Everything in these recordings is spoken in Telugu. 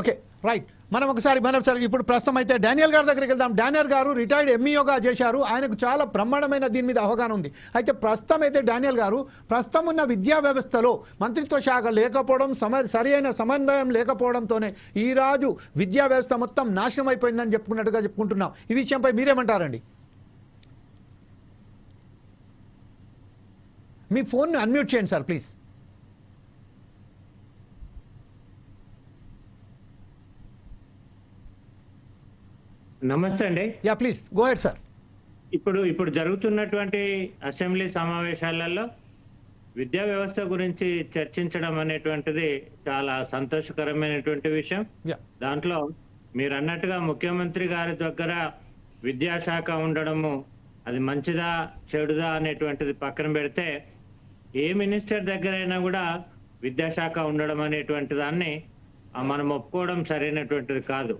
ఓకే రైట్ మనం ఒకసారి మనం ఒకసారి ఇప్పుడు ప్రస్తుతం అయితే డానియల్ గారి దగ్గరికి వెళ్దాం. డానియల్ గారు రిటైర్డ్ ఎంఈఓగా చేశారు. ఆయనకు చాలా బ్రహ్మాండమైన దీని మీద అవగాహన ఉంది. అయితే ప్రస్తుతం అయితే డానియల్ గారు ప్రస్తుతం ఉన్న విద్యా వ్యవస్థలో మంత్రిత్వ శాఖ లేకపోవడం సమ సరియైన సమన్వయం లేకపోవడంతోనే ఈ రాజు విద్యా వ్యవస్థ మొత్తం నాశనం అయిపోయిందని చెప్పుకున్నట్టుగా చెప్పుకుంటున్నాం. ఈ విషయంపై మీరేమంటారండి? మీ ఫోన్ అన్మ్యూట్ చేయండి సార్ ప్లీజ్ నమస్తే అండి. Yeah please go ahead sir. ఇప్పుడు ఇప్పుడు జరుగుతున్నటువంటి అసెంబ్లీ సమావేశాలలో విద్యా వ్యవస్థ గురించి చర్చించడం అనేటువంటిది చాలా సంతోషకరమైనటువంటి విషయం. దాంట్లో మీరు అన్నట్టుగా ముఖ్యమంత్రి గారి దగ్గర విద్యాశాఖ ఉండడము అది మంచిదా చెడుదా అనేటువంటిది పక్కన పెడితే ఏ మినిస్టర్ దగ్గరైనా కూడా విద్యాశాఖ ఉండడం అనేటువంటి దాన్ని మనం ఒప్పుకోవడం సరైనటువంటిది కాదు.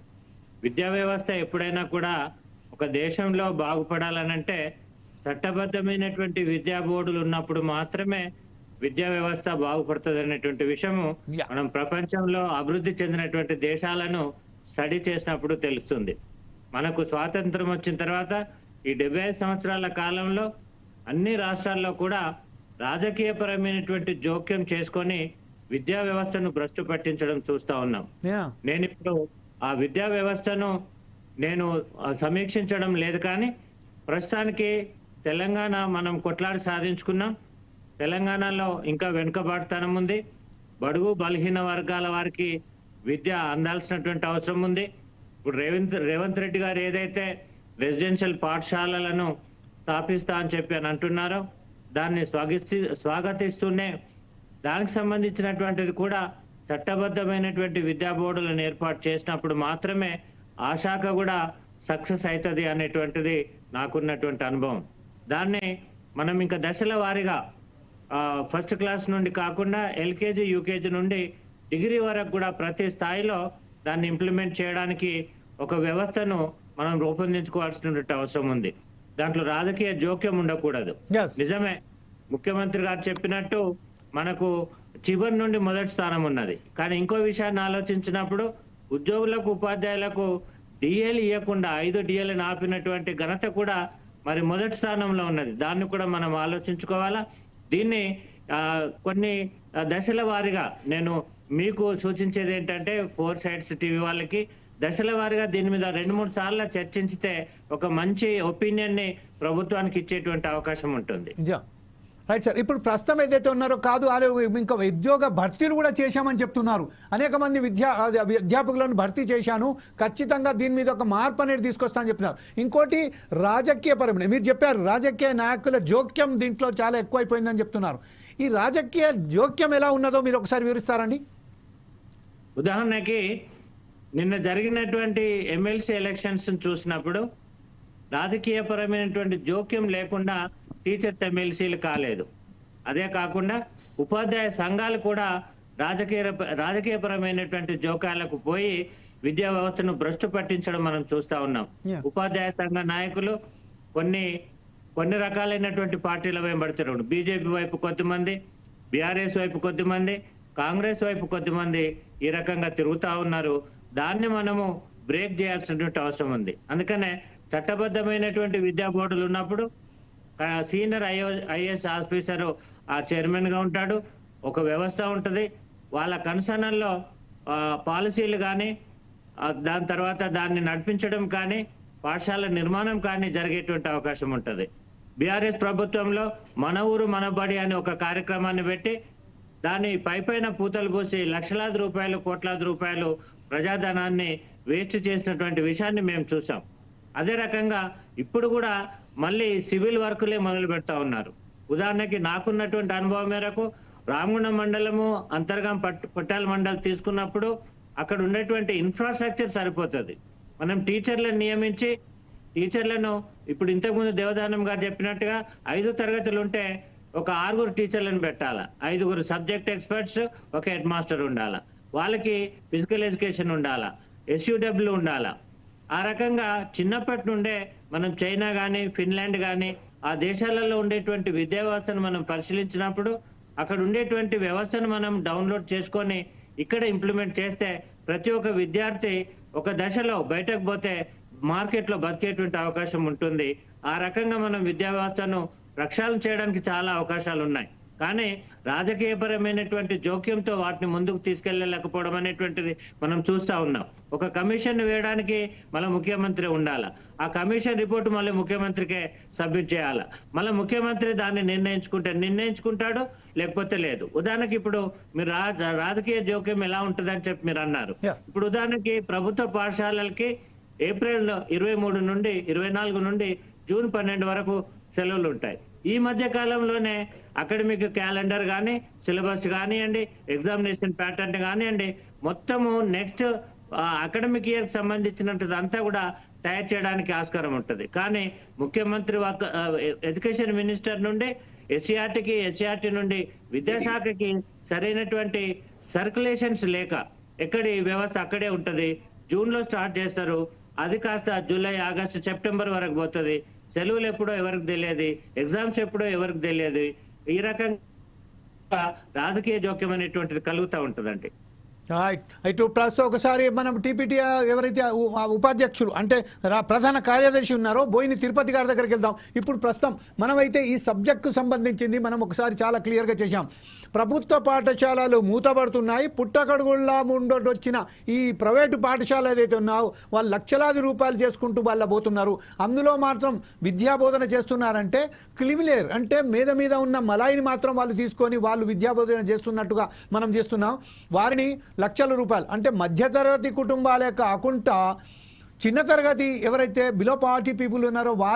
విద్యా వ్యవస్థ ఎప్పుడైనా కూడా ఒక దేశంలో బాగుపడాలనంటే చట్టబద్ధమైనటువంటి విద్యా బోర్డులు ఉన్నప్పుడు మాత్రమే విద్యా వ్యవస్థ బాగుపడుతుంది అనేటువంటి విషయము. మనం ప్రపంచంలో అభివృద్ధి చెందినటువంటి దేశాలను స్టడీ చేసినప్పుడు తెలుస్తుంది. మనకు స్వాతంత్రం వచ్చిన తర్వాత ఈ డెబ్బై ఐదు సంవత్సరాల కాలంలో అన్ని రాష్ట్రాల్లో కూడా రాజకీయపరమైనటువంటి జోక్యం చేసుకొని విద్యా వ్యవస్థను భ్రష్టు పట్టించడం చూస్తా ఉన్నాం. నేను ఇప్పుడు ఆ విద్యా వ్యవస్థను నేను సమీక్షించడం లేదు కానీ ప్రస్తుతానికి తెలంగాణ మనం కొట్లాడి సాధించుకున్నాం. తెలంగాణలో ఇంకా వెనుకబాటుతనం ఉంది. బడుగు బలహీన వర్గాల వారికి విద్య అందాల్సినటువంటి అవసరం ఉంది. ఇప్పుడు రేవంత్ రేవంత్ రెడ్డి గారు ఏదైతే రెసిడెన్షియల్ పాఠశాలలను స్థాపిస్తా అని చెప్పి అని అంటున్నారో దాన్ని స్వాగతి స్వాగతిస్తూనే దానికి సంబంధించినటువంటిది కూడా చట్టబద్ధమైనటువంటి విద్యా బోర్డులను ఏర్పాటు చేసినప్పుడు మాత్రమే ఆ శాఖ కూడా సక్సెస్ అవుతుంది అనేటువంటిది నాకున్నటువంటి అనుభవం. దాన్ని మనం ఇంకా దశల వారీగా ఫస్ట్ క్లాస్ నుండి కాకుండా ఎల్కేజీ యూకేజీ నుండి డిగ్రీ వరకు కూడా ప్రతి స్థాయిలో దాన్ని ఇంప్లిమెంట్ చేయడానికి ఒక వ్యవస్థను మనం రూపొందించుకోవాల్సినటువంటి అవసరం ఉంది. దాంట్లో రాజకీయ జోక్యం ఉండకూడదు. నిజమే. ముఖ్యమంత్రి గారు చెప్పినట్టు మనకు చివరి నుండి మొదటి స్థానం ఉన్నది. కానీ ఇంకో విషయాన్ని ఆలోచించినప్పుడు ఉద్యోగులకు ఉపాధ్యాయులకు డిఏలు ఇవ్వకుండా ఐదు డిఏలను ఆపినటువంటి ఘనత కూడా మరి మొదటి స్థానంలో ఉన్నది. దాన్ని కూడా మనం ఆలోచించుకోవాలా? దీన్ని కొన్ని దశల వారీగా నేను మీకు సూచించేది ఏంటంటే ఫోర్ సైడ్స్ టీవీ వాళ్ళకి దశల వారీగా దీని మీద రెండు మూడు సార్లు చర్చించితే ఒక మంచి ఒపీనియన్ని ప్రభుత్వానికి ఇచ్చేటువంటి అవకాశం ఉంటుంది. రైట్ సార్ ఇప్పుడు ప్రస్తుతం ఏదైతే ఉన్నారో కాదు వాళ్ళు ఇంకా ఉద్యోగ భర్తీలు కూడా చేశామని చెప్తున్నారు. అనేక మంది విద్యా అధ్యాపకులను భర్తీ చేశాను ఖచ్చితంగా దీని మీద ఒక మార్పు అనేది తీసుకొస్తానని చెప్తున్నారు. ఇంకోటి రాజకీయ పరమైన మీరు చెప్పారు రాజకీయ నాయకుల జోక్యం దీంట్లో చాలా ఎక్కువైపోయిందని చెప్తున్నారు. ఈ రాజకీయ జోక్యం ఎలా ఉన్నదో మీరు ఒకసారి వివరిస్తారండి? ఉదాహరణకి నిన్న జరిగినటువంటి ఎమ్మెల్సీ ఎలక్షన్స్ చూసినప్పుడు రాజకీయపరమైనటువంటి జోక్యం లేకుండా టీచర్స్ ఎమ్మెల్సీలు కాలేదు. అదే కాకుండా ఉపాధ్యాయ సంఘాలు కూడా రాజకీయ రాజకీయపరమైనటువంటి జోకాలకు పోయి విద్యా వ్యవస్థను భ్రష్టు పట్టించడం మనం చూస్తా ఉన్నాం. ఉపాధ్యాయ సంఘ నాయకులు కొన్ని కొన్ని రకాలైనటువంటి పార్టీల వెంబడుతున్నారు బీజేపీ వైపు కొద్దిమంది బీఆర్ఎస్ వైపు కొద్దిమంది కాంగ్రెస్ వైపు కొద్దిమంది ఈ రకంగా తిరుగుతా ఉన్నారు. దాన్ని మనము బ్రేక్ చేయాల్సినటువంటి అవసరం ఉంది. అందుకనే చట్టబద్ధమైనటువంటి విద్యా బోర్డులు ఉన్నప్పుడు సీనియర్ ఐఓ ఐఏఎస్ ఆఫీసర్ ఆ చైర్మన్గా ఉంటాడు. ఒక వ్యవస్థ ఉంటుంది. వాళ్ళ కన్సర్నల్లో పాలసీలు కానీ దాని తర్వాత దాన్ని నడిపించడం కానీ పాఠశాల నిర్మాణం కానీ జరిగేటువంటి అవకాశం ఉంటుంది. బీఆర్ఎస్ ప్రభుత్వంలో మన ఊరు మన బడి అనే ఒక కార్యక్రమాన్ని పెట్టి దాన్ని పైపైన పూతలు పోసి లక్షలాది రూపాయలు కోట్లాది రూపాయలు ప్రజాధనాన్ని వేస్ట్ చేసినటువంటి విషయాన్ని మేము చూసాం. అదే రకంగా ఇప్పుడు కూడా మళ్ళీ సివిల్ వర్కులే మొదలు పెడతా ఉన్నారు. ఉదాహరణకి నాకున్నటువంటి అనుభవం మేరకు రామగుండం మండలము అంతర్గం పట్ పట్టాల మండలి తీసుకున్నప్పుడు అక్కడ ఉండేటువంటి ఇన్ఫ్రాస్ట్రక్చర్ సరిపోతుంది. మనం టీచర్లను నియమించి టీచర్లను ఇప్పుడు ఇంతకుముందు దేవదానం గారు చెప్పినట్టుగా ఐదు తరగతులు ఉంటే ఒక ఆరుగురు టీచర్లను పెట్టాలా. ఐదుగురు సబ్జెక్ట్ ఎక్స్పర్ట్స్ ఒక హెడ్ మాస్టర్ ఉండాలా. వాళ్ళకి ఫిజికల్ ఎడ్యుకేషన్ ఉండాలా. ఎస్యూడబ్ల్యూ ఉండాలా. ఆ రకంగా చిన్నప్పటి నుండే మనం చైనా కానీ ఫిన్లాండ్ కానీ ఆ దేశాలలో ఉండేటువంటి విద్యా వ్యవస్థను మనం పరిశీలించినప్పుడు అక్కడ ఉండేటువంటి వ్యవస్థను మనం డౌన్లోడ్ చేసుకొని ఇక్కడ ఇంప్లిమెంట్ చేస్తే ప్రతి ఒక్క విద్యార్థి ఒక దశలో బయటకు పోతే మార్కెట్లో బతికేటువంటి అవకాశం ఉంటుంది. ఆ రకంగా మనం విద్యా వ్యవస్థను ప్రక్షాళన చేయడానికి చాలా అవకాశాలు ఉన్నాయి కానీ రాజకీయపరమైనటువంటి జోక్యంతో వాటిని ముందుకు తీసుకెళ్ళలేకపోవడం అనేటువంటిది మనం చూస్తా ఉన్నాం. ఒక కమిషన్ వేయడానికి మళ్ళీ ముఖ్యమంత్రి ఉండాల? ఆ కమిషన్ రిపోర్ట్ మళ్ళీ ముఖ్యమంత్రికే సబ్మిట్ చేయాలా? మళ్ళీ ముఖ్యమంత్రి దాన్ని నిర్ణయించుకుంటే నిర్ణయించుకుంటాడు లేకపోతే లేదు? ఉదాహరణకి ఇప్పుడు మీరు రా- రాజకీయ జోక్యం ఎలా ఉంటుందని చెప్పి మీరు అన్నారు. ఇప్పుడు ఉదాహరణకి ప్రభుత్వ పాఠశాలలకి ఏప్రిల్ ఇరవై మూడు నుండి ఇరవై నాలుగు నుండి జూన్ పన్నెండు వరకు సెలవులు ఉంటాయి ఈ మధ్య కాలంలోనే అకాడమిక్ క్యాలెండర్ కానీ సిలబస్ కానివ్వండి ఎగ్జామినేషన్ ప్యాటర్న్ కానివ్వండి మొత్తము నెక్స్ట్ అకాడమిక్ ఇయర్కి సంబంధించినటువంటి అంతా కూడా తయారు చేయడానికి ఆస్కారం ఉంటుంది. కానీ ముఖ్యమంత్రి ఎడ్యుకేషన్ మినిస్టర్ నుండి ఎస్సీఆర్టీకి ఎస్సీఆర్టీ నుండి విద్యాశాఖకి సరైనటువంటి సర్క్యులేషన్స్ లేక ఎక్కడి వ్యవస్థ అక్కడే ఉంటుంది జూన్లో స్టార్ట్ చేస్తారు అది కాస్త జూలై ఆగస్టు సెప్టెంబర్ వరకు పోతుంది సెలవులు ఎప్పుడో ఎవరికి తెలియదు ఎగ్జామ్స్ ఎప్పుడో ఎవరికి తెలియదు. ఈ రకంగా రాజకీయ జోక్యం అనేటువంటిది కలుగుతూ ఉంటుందండి. ఇటు ప్రస్తుతం ఒకసారి మనం టీపీటీ ఎవరైతే ఉపాధ్యక్షులు అంటే రా- ప్రధాన కార్యదర్శి ఉన్నారో బోయిని తిరుపతి గారి దగ్గరికి వెళ్దాం. ఇప్పుడు ప్రస్తుతం మనమైతే ఈ సబ్జెక్టుకు సంబంధించింది మనం ఒకసారి చాలా క్లియర్గా చేశాం. ప్రభుత్వ పాఠశాలలు మూతపడుతున్నాయి. పుట్టకడుగుల్లా ముందొడ్డి ఈ ప్రైవేటు పాఠశాల ఏదైతే ఉన్నావో వాళ్ళు లక్షలాది రూపాయలు చేసుకుంటూ వాళ్ళ పోతున్నారు. అందులో మాత్రం విద్యాబోధన చేస్తున్నారంటే క్లిమిలేర్ అంటే మీద మీద ఉన్న మలాయిని మాత్రం వాళ్ళు తీసుకొని వాళ్ళు విద్యాబోధన చేస్తున్నట్టుగా మనం చేస్తున్నాం. వారిని లక్షల రూపాయలు. అంటే మధ్యతరగతి కుటుంబాలే కాకుండా చిన్న తరగతి ఎవరైతే బిలో పావర్టీ పీపుల్ ఉన్నారో వాళ్ళు